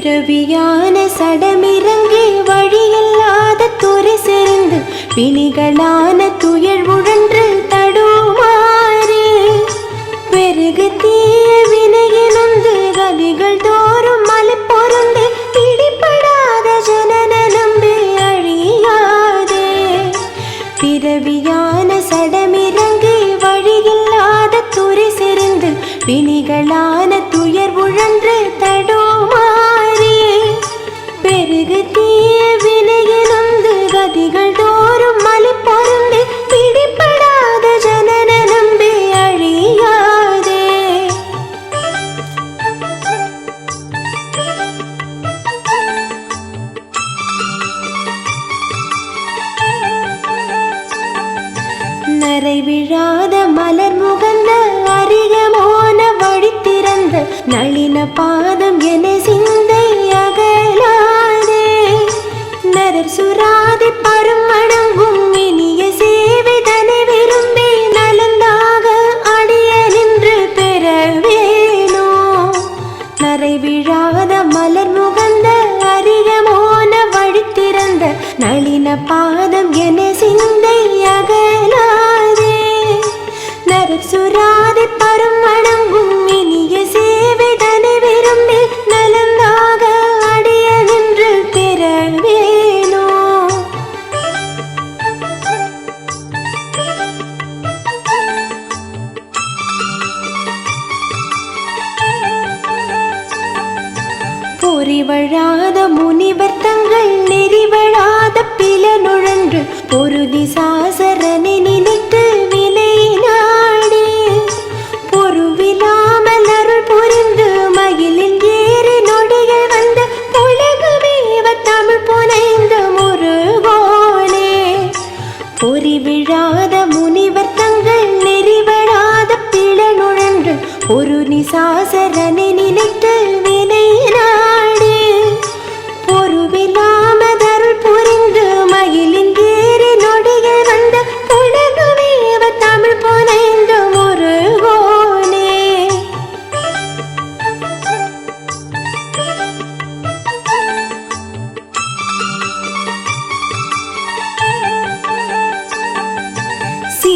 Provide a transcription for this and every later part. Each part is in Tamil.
பிறவியான சடமிறங்கி வழியில்லாத துறை செறிந்து பிணிகளான துயர் உழன்று தடுமாறி. பெருகு தீய வினையினந்து கதிகள் தோறும் மலை பொருந்து பிடிப்படாத ஜனன நம்பி அழியாதே. பிறவியான சடமிறங்கி வழியில்லாத துறை செறிந்து பிணிகளான மலை விழாத மலர் முகந்த அரியமோன வழி திறந்த நளின பாதம் என சிந்தை அகலாதே. நரர் சுராதி பரும் பருமணங்கும் இனிய சேவை தனி விரும்பி நலந்தாக அடிய நின்று பெற வேணோ நரை விழாத மலர் முகந்த அரியமோன வழி திறந்த நளின பாதம் என பொறிவழாத முனிவர் தங்கள் நெறிவழாத பில நுழன்று பொருதி சாசரனை நினைத்து வினை நாடி. பொருவிலாமல் அருள் புரிந்து மயிலில் ஏறி நொடிகள் வந்த உலகமேவ தமிழ் புனைந்த முருகோனே. பொறி விழாத முனிவர் தங்கள் நெறிவழாத பிள நுழன்று ஒரு நிசாசரனை நினைத்து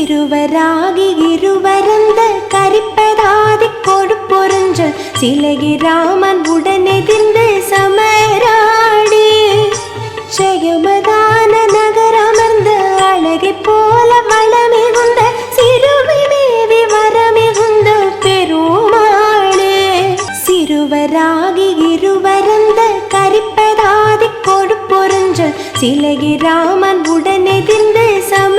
இருவராகி இருவரந்த கரிப்பதாதி கொடுப்பொருஞ்ச சிலகி ராமன் உடனெதிர்ந்து சமராடி ஜெயமதான நகர் அமர்ந்த அழகை போல வளமிகுந்த சிறுவிமேவி வரமிகுந்த பெருமாளே. சிறுவராகி இருவரந்த கரிப்பதாதி கொடுப்பொருஞ்ச சிலகி ராமன் உடனெதிர்ந்து சம